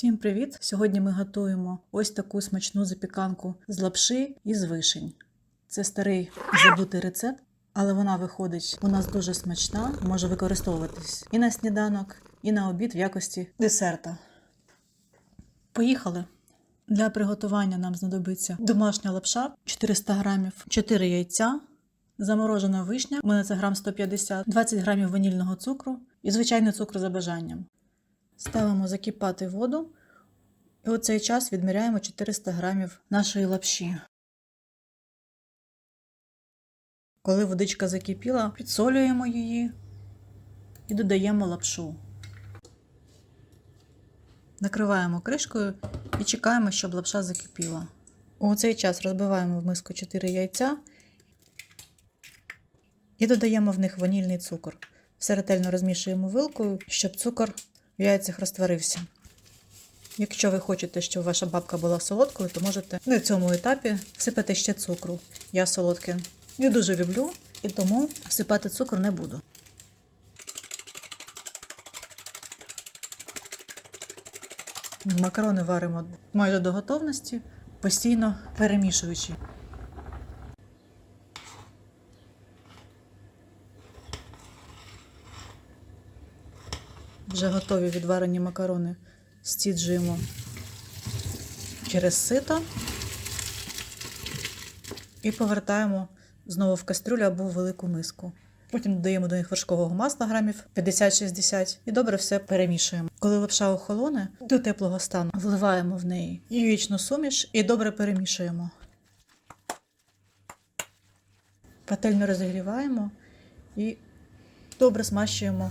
Всім привіт! Сьогодні ми готуємо ось таку смачну запіканку з лапши і з вишень. Це старий забутий рецепт, але вона виходить у нас дуже смачна, може використовуватись і на сніданок, і на обід в якості десерта. Поїхали! Для приготування нам знадобиться домашня лапша 400 грамів, 4 яйця, заморожена вишня, у мене це грам 150, 20 грамів ванільного цукру і звичайний цукор за бажанням. Ставимо закипати воду. І у цей час відміряємо 400 грамів нашої лапші. Коли водичка закипіла, підсолюємо її і додаємо лапшу. Накриваємо кришкою і чекаємо, щоб лапша закипіла. У цей час розбиваємо в миску 4 яйця і додаємо в них ванільний цукор. Все ретельно розмішуємо вилкою, щоб цукор в яйцях розтворився. Якщо ви хочете, щоб ваша бабка була солодкою, то можете на цьому етапі всипати ще цукру. Я солодке не дуже люблю і тому всипати цукор не буду. Макарони варимо майже до готовності, постійно перемішуючи. Вже готові відварені макарони стіджуємо через сито і повертаємо знову в кастрюлю або в велику миску. Потім додаємо до них вершкового масла грамів 50-60 і добре все перемішуємо. Коли лапша охолоне до теплого стану, вливаємо в неї яєчну суміш і добре перемішуємо. Пательню розігріваємо і добре смащуємо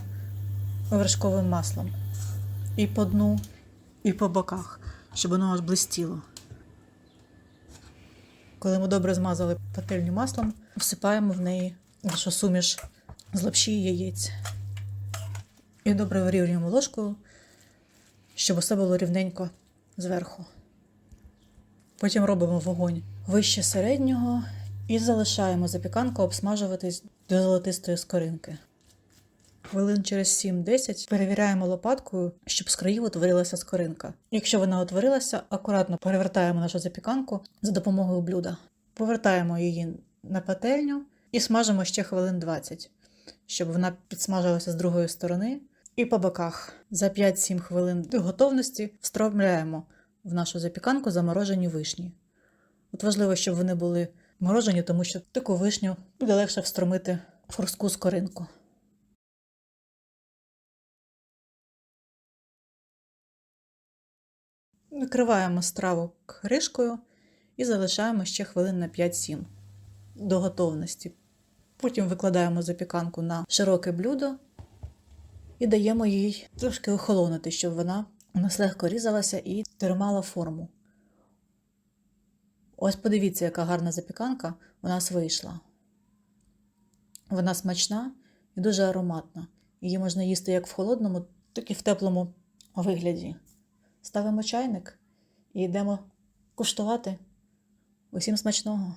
вершковим маслом. І по дну, і по боках, щоб воно аж блистіло. Коли ми добре змазали пательню маслом, всипаємо в неї нашу суміш з лапші і яєць. І добре вирівнюємо ложкою, щоб усе було рівненько зверху. Потім робимо вогонь вище середнього і залишаємо запіканку обсмажуватись до золотистої скоринки. Хвилин через 7-10 перевіряємо лопаткою, щоб з країв утворилася скоринка. Якщо вона утворилася, акуратно перевертаємо нашу запіканку за допомогою блюда. Повертаємо її на пательню і смажимо ще хвилин 20, щоб вона підсмажилася з другої сторони. І по боках за 5-7 хвилин до готовності встромляємо в нашу запіканку заморожені вишні. От важливо, щоб вони були морожені, тому що таку вишню буде легше встромити в хрустку скоринку. Накриваємо страву кришкою і залишаємо ще хвилин на 5-7 до готовності. Потім викладаємо запіканку на широке блюдо і даємо їй трошки охолонути, щоб вона у нас легко різалася і тримала форму. Ось подивіться, яка гарна запіканка у нас вийшла. Вона смачна і дуже ароматна. Її можна їсти як в холодному, так і в теплому вигляді. Ставимо чайник і йдемо куштувати. Усім смачного!